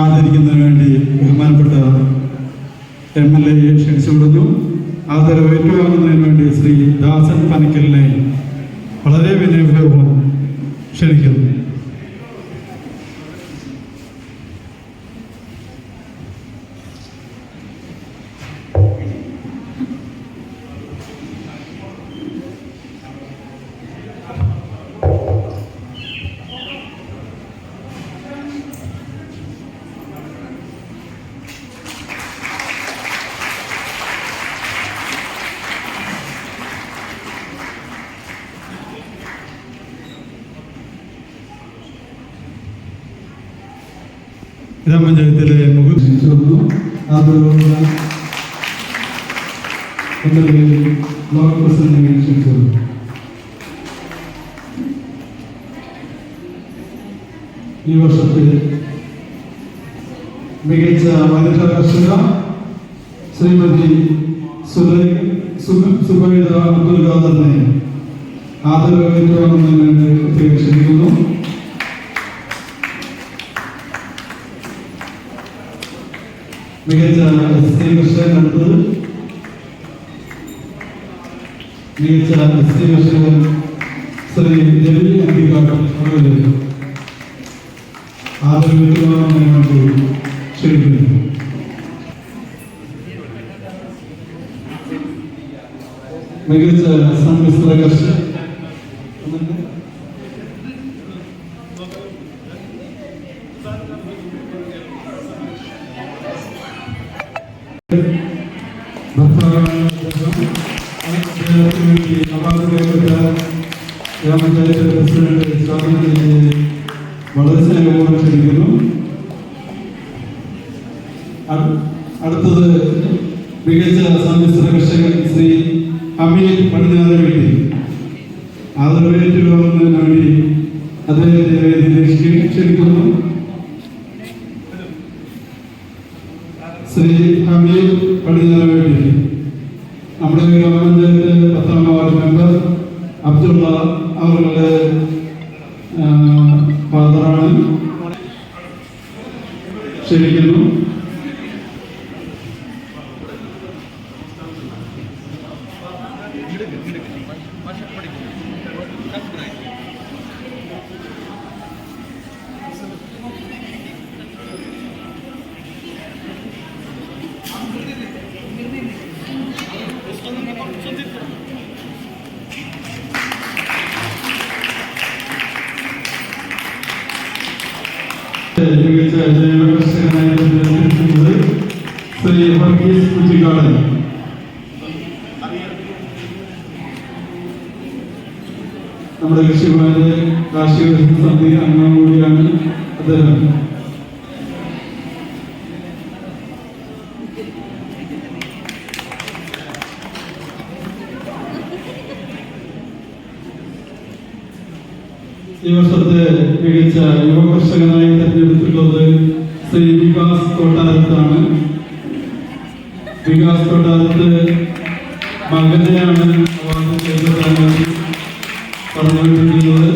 ആദരിക്കുന്നതിന് വേണ്ടി ബഹുമാനപ്പെട്ട M L എയെ ക്ഷണിച്ചുകൊടുത്തു ആദരവ് ഏറ്റുവാങ്ങുന്നതിന് വേണ്ടി ശ്രീ ദാസൻ പനക്കലിനെ വളരെ വിനയപൂർവം ക്ഷണിക്കുന്നു. ഗ്രാമപഞ്ചായത്തിലെ ബ്ലോക്ക് പ്രസിഡന്റിനെ ക്ഷണിച്ചു ഈ വർഷത്തെ മികച്ച വനിതാ കർഷക ശ്രീമതി സുബൈദ അബ്ദുൽ ഖാദറിനെ ആദരവേറ്റുവാണെന്ന് വേണ്ടി പ്രത്യേകം ക്ഷണിക്കുന്നു. മികച്ച എസ് ടി കർഷകൻ അടുത്തത് മികച്ച എസ് ടി കർഷകൻ ശ്രീ രവി അംബികാട്ടം അവരുടെ ആദരവിന് വേണ്ടി ക്ഷണിക്കുന്നു മികച്ച സമ്മിശ്ര കർഷകൻ ഗ്രാമപഞ്ചായത്ത് പ്രസിഡന്റ് വളരെ സ്നേഹപൂർവം ക്ഷണിക്കുന്നു അട്- അടുത്തത് മികച്ച സമ്മിശ്ര കർഷകൻ ശ്രീ അമീർ പടിഞ്ഞാറ് വീട്ടിൽ ആദരവേറ്റുവാങ്ങുന്നതിന് വേണ്ടി അദ്ദേഹത്തെ ക്ഷണിക്കുന്നു ശ്രീ ഹമീദ് പടിഞ്ഞാറ് വേണ്ടി നമ്മുടെ ഗ്രാമപഞ്ചായത്ത് പത്താം വാർഡ് മെമ്പർ അബ്ദുള്ള അവരുടെ ഫാദറാണ് ക്ഷണിക്കുന്നു. മികച്ച ജൈവകർഷകനായി തിരഞ്ഞെടുക്കുന്നത് ശ്രീ വർഗീസ് കുറ്റിക്കാടൻ നമ്മുടെ കൃഷിഭവന്റെ കാർഷിക സമിതി അംഗം കൂടിയാണ് അദ്ദേഹം. ഈ വർഷത്തെ മികച്ച യുവകർഷകനായി തെരഞ്ഞെടുത്തിട്ടുള്ളത് ശ്രീ വികാസ് കൊട്ടാരത്താണ്. വികാസ് കൊട്ടാരത്ത് മകനെയാണ് അവാർഡ് ചെയ്തതാണ് പറഞ്ഞുകൊണ്ടിരിക്കുന്നത്.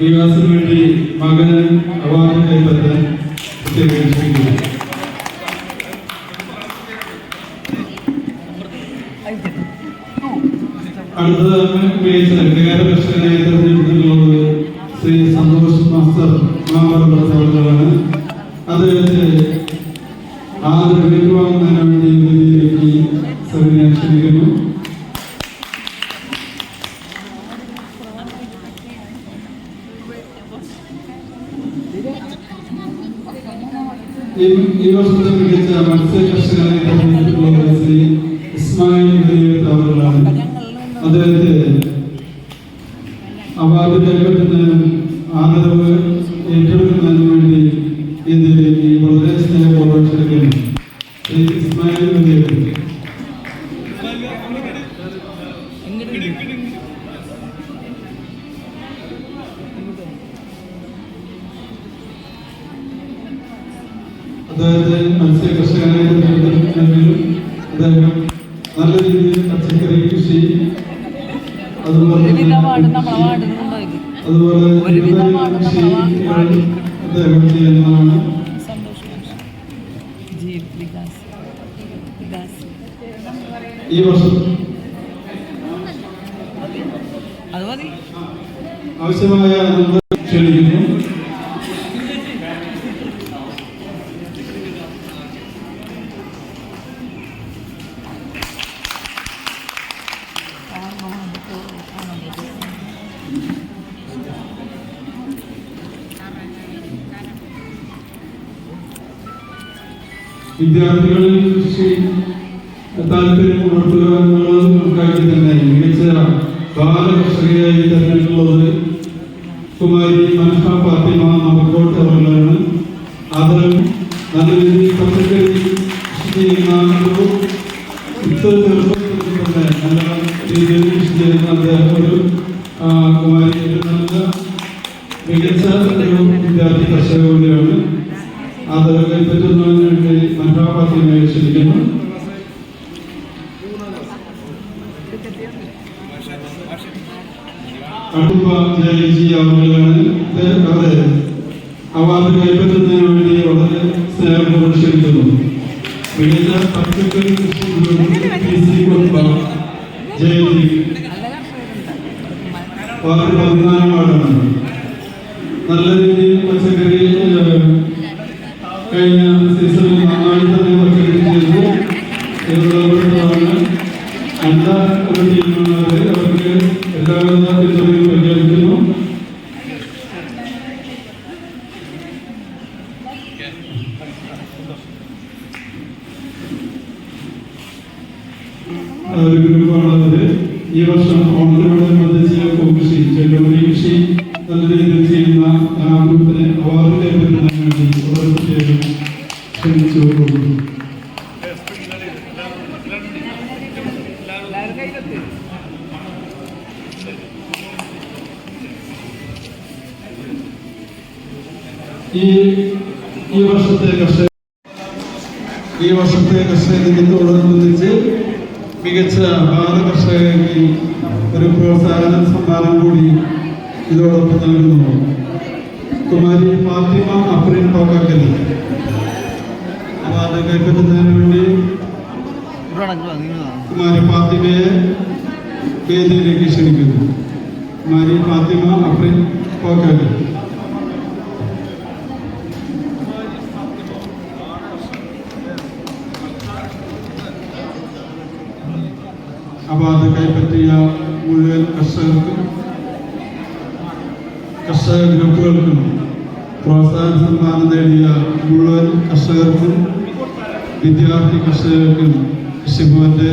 വികാസിന് വേണ്ടി മകന് അവാർഡ് കൈപ്പറ്റാൻ പ്രത്യേകം അത് അങ്ങനെ ഉപയോഗിച്ച രംഗകാര പ്രശ്നനായി ശ്രീ സന്തോഷ് മാസ്റ്റർ മാമ്പർ പ്രസവങ്ങളാണ് അത് ആ നിർമ്മിക്കുവാങ്ങാൻ വേണ്ടി സവിനെ ക്ഷണിക്കുന്നു ഈ വർഷത്തെ മികച്ച മത്സ്യകർഷകരെ തെരഞ്ഞെടുത്തിട്ടുള്ളത് ശ്രീ ഇസ്മായിൽ അവരുടെ അദ്ദേഹത്തെ അവാർഡ് കൈപ്പറ്റുന്നതിനും ആദരവ് ഏറ്റെടുക്കുന്നതിനും വേണ്ടി ഇതിലേക്ക് വളരെ സ്നേഹപൂർവം ക്ഷണിക്കുന്നു ഇസ്മായിൽ അദ്ദേഹത്തെ മത്സ്യ കർഷകനായി തിരഞ്ഞെടുക്കുന്നതിലും അദ്ദേഹം നല്ല രീതിയിൽ പച്ചക്കറി കൃഷി അതുപോലെ വിവിധ തന്നെ വാർഡ് നമ്മളെ കൃഷി, വാർഡിൽ കൊണ്ടുപോയി അതുപോലെ ഒരുവിധമാണ് കൃഷി നമ്മൾ അദ്ദേഹം ചെയ്യുന്നതാണ് സന്തോഷം ജീവ് വികാസ് വികാസ് ഈ വർഷം. ആവശ്യമായ വിദ്യാർത്ഥികളിൽ കൃഷി താല്പര്യം പുലർത്തുക എന്നുള്ളത് നമുക്കായി തന്നെ മികച്ച ബാലകർഷകയായി തിരഞ്ഞെടുക്കുന്നത് കുമാരി മനഹ ഫാത്തിമ നവക്കോട്ട് അവരിലാണ് അത് നല്ല രീതിയിൽ പച്ചക്കറി കൃഷി ചെയ്യുന്ന ഒരു നല്ല രീതിയിൽ അടുപ്പ ജയിജി അവരുടെയാണ് അവരെ അവാർഡ് കൈപ്പറ്റുന്നതിന് വേണ്ടി വളരെ സ്നേഹം പ്രദർശിപ്പിക്കുന്നു മികച്ച പച്ചക്കറി കൃഷി ജയിജി നല്ല ഒരു ടീമാണ് അവർ അവർക്ക് എല്ലാവിധ പിന്തുണയും പ്രഖ്യാപിക്കുന്നു ഈ വർഷം ഓണത്തിനോടനുബന്ധിച്ച് ഈ ഈ വർഷത്തെ കർഷക ഈ വർഷത്തെ കർഷക ദിനത്തോടനുബന്ധിച്ച് മികച്ച ബാല കർഷകർക്ക് ഒരു പ്രോത്സാഹന സമ്മാനം കൂടി ഇതോടൊപ്പം നൽകുന്നു. കുമാരി ഫാത്തിമ അഫ്രീൻ തോക്കാക്കലി അവാർഡ് കൈപ്പറ്റുന്നതിന് വേണ്ടി കുമാരി ഫാത്തിമയെ വേദിയിലേക്ക് ക്ഷണിക്കുന്നു കുമാരി ഫാത്തിമ അഫ്രീൻ തോക്കാക്കലി അവാർഡ് കൈപ്പറ്റിയ മുഴുവൻ കർഷകർക്കും കർഷക ഗ്രൂപ്പുകൾക്കും പ്രോത്സാഹന സമ്മാനം നേടിയ മുഴുവൻ കർഷകർക്കും വിദ്യാർത്ഥി കർഷകർക്കും കൃഷിഭവന്റെ